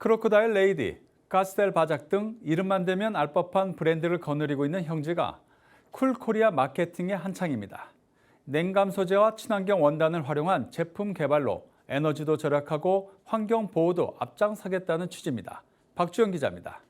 크로커다일 레이디, 가스텔 바작 등 이름만 대면 알 법한 브랜드를 거느리고 있는 형제가 쿨코리아 마케팅에 한창입니다. 냉감 소재와 친환경 원단을 활용한 제품 개발로 에너지도 절약하고 환경 보호도 앞장서겠다는 취지입니다. 박주영 기자입니다.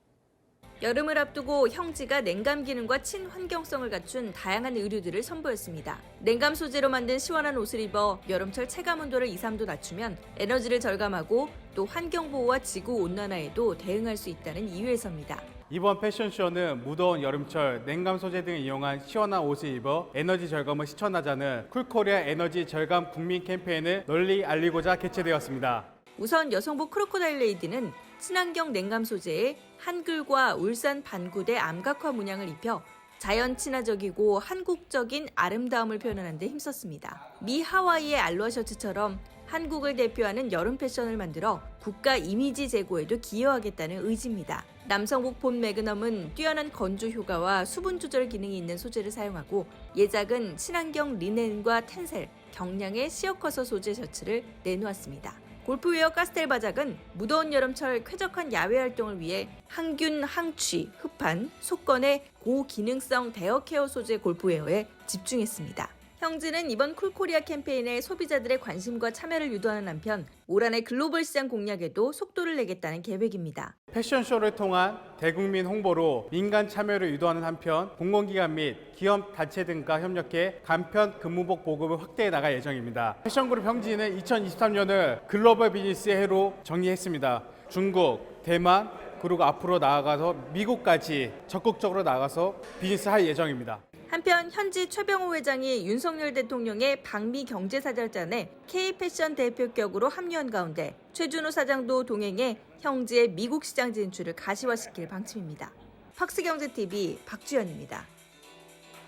여름을 앞두고 형지가 냉감 기능과 친환경성을 갖춘 다양한 의류들을 선보였습니다. 냉감 소재로 만든 시원한 옷을 입어 여름철 체감 온도를 2, 3도 낮추면 에너지를 절감하고 또 환경 보호와 지구 온난화에도 대응할 수 있다는 이유에서입니다. 이번 패션쇼는 무더운 여름철 냉감 소재 등을 이용한 시원한 옷을 입어 에너지 절감을 실천하자는 쿨코리아 에너지 절감 국민 캠페인을 널리 알리고자 개최되었습니다. 우선 여성부 크로코다일 레이디는 친환경 냉감 소재에 한글과 울산 반구대 암각화 문양을 입혀 자연 친화적이고 한국적인 아름다움을 표현하는 데 힘썼습니다. 미 하와이의 알로하 셔츠처럼 한국을 대표하는 여름 패션을 만들어 국가 이미지 제고에도 기여하겠다는 의지입니다. 남성복 본 매그넘은 뛰어난 건조 효과와 수분 조절 기능이 있는 소재를 사용하고 예작은 친환경 리넨과 텐셀, 경량의 시어커서 소재 셔츠를 내놓았습니다. 골프웨어 카스텔 바작은 무더운 여름철 쾌적한 야외 활동을 위해 항균, 항취, 흡판, 속건의 고기능성 대여 케어 소재 골프웨어에 집중했습니다. 형진은 이번 쿨코리아 캠페인에 소비자들의 관심과 참여를 유도하는 한편 올 한해 글로벌 시장 공략에도 속도를 내겠다는 계획입니다. 패션쇼를 통한 대국민 홍보로 민간 참여를 유도하는 한편 공공기관 및 기업 단체 등과 협력해 간편 근무복 보급을 확대해 나갈 예정입니다. 패션그룹 형진은 2023년을 글로벌 비즈니스의 해로 정의했습니다. 중국, 대만, 그리고 앞으로 나아가서 미국까지 적극적으로 나가서 비즈니스 할 예정입니다. 한편 현지 최병호 회장이 윤석열 대통령의 방미 경제사절단에 K패션 대표격으로 합류한 가운데 최준호 사장도 동행해 형제의 미국 시장 진출을 가시화시킬 방침입니다. 팍스경제TV 박주연입니다.